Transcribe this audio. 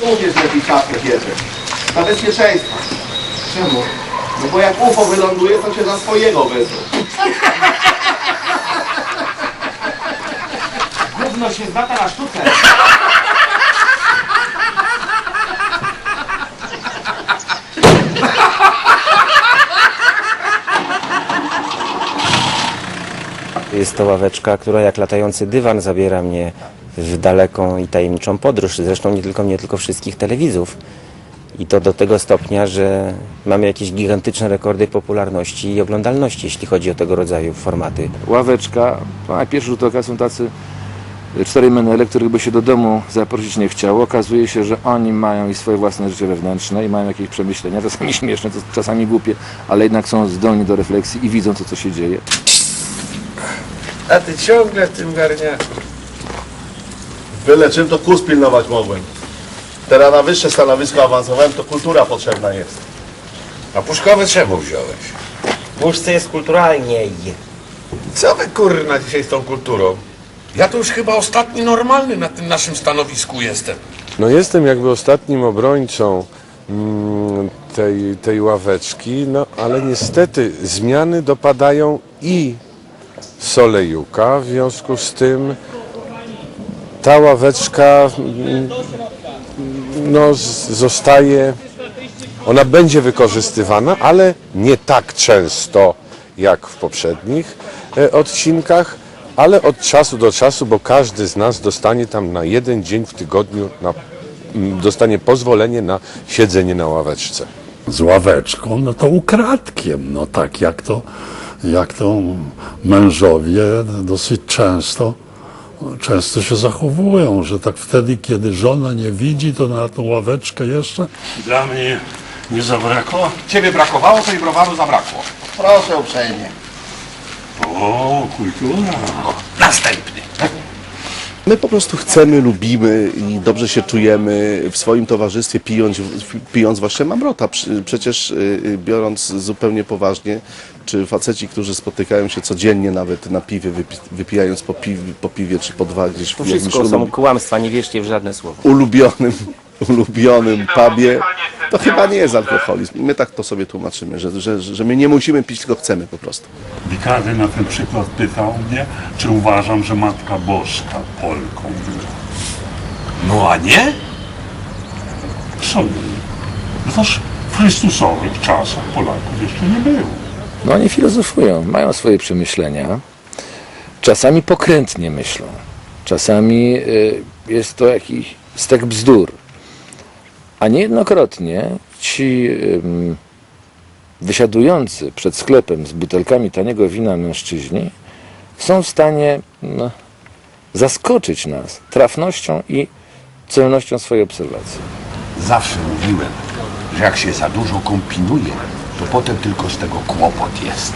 Ubierz lepiej czapkę, Pietrek. Dla bezpieczeństwa. Czemu? No bo jak UFO wyląduje, to cię za swojego wezmą. Gówno się zbata na sztukę. Jest to ławeczka, która jak latający dywan zabiera mnie w daleką i tajemniczą podróż. Zresztą nie tylko mnie, tylko wszystkich telewidzów. I to do tego stopnia, że mamy jakieś gigantyczne rekordy popularności i oglądalności, jeśli chodzi o tego rodzaju formaty. ławeczka, a na pierwszy rzut oka są tacy cztery menele, których by się do domu zaprosić nie chciało. Okazuje się, że oni mają i swoje własne życie wewnętrzne i mają jakieś przemyślenia, czasami śmieszne, to czasami głupie, ale jednak są zdolni do refleksji i widzą to, co się dzieje. A ty ciągle w tym garniaku. Byle czym to kurs pilnować mogłem. Teraz na wyższe stanowisko awansowałem, to kultura potrzebna jest. A puszkowe czemu wziąłeś? W łóżce jest kulturalniej. Co wy kurna dzisiaj z tą kulturą? Ja to już chyba ostatni normalny na tym naszym stanowisku jestem. No jestem jakby ostatnim obrońcą mm, tej, tej ławeczki, no ale niestety zmiany dopadają i Solejuka, w związku z tym ta ławeczka mm, no, zostaje, ona będzie wykorzystywana, ale nie tak często jak w poprzednich e, odcinkach, ale od czasu do czasu, bo każdy z nas dostanie tam na jeden dzień w tygodniu, na, m, dostanie pozwolenie na siedzenie na ławeczce. z ławeczką, no to ukradkiem, no tak jak to, jak to mężowie dosyć często, często się zachowują, że tak wtedy, kiedy żona nie widzi, to na tą ławeczkę jeszcze. Dla mnie nie zabrakło? Ciebie brakowało, to i browaru zabrakło. Proszę uprzejmie. O, kultura. Następny. My po prostu chcemy, lubimy i dobrze się czujemy w swoim towarzystwie, pijąc, pijąc właśnie mamrota. Przecież y, y, biorąc zupełnie poważnie, czy faceci, którzy spotykają się codziennie nawet na piwie, wypi- wypijając po, piw, po piwie czy po dwa gdzieś w To wszystko są kłamstwa, nie wierzcie w żadne słowo. ulubionym, ulubionym pubie, to chyba nie jest alkoholizm. My tak to sobie tłumaczymy, że, że, że my nie musimy pić, tylko chcemy po prostu. Wikady na ten przykład pytał mnie, czy uważam, że Matka Boska Polką była. No a nie? Co nie? Toż w Chrystusowych czasach Polaków jeszcze nie było. No oni filozofują, mają swoje przemyślenia. Czasami pokrętnie myślą. Czasami y, jest to jakiś stek bzdur. A niejednokrotnie ci wysiadujący przed sklepem z butelkami taniego wina mężczyźni są w stanie no, zaskoczyć nas trafnością i celnością swojej obserwacji. Zawsze mówiłem, że jak się za dużo kombinuje, to potem tylko z tego kłopot jest.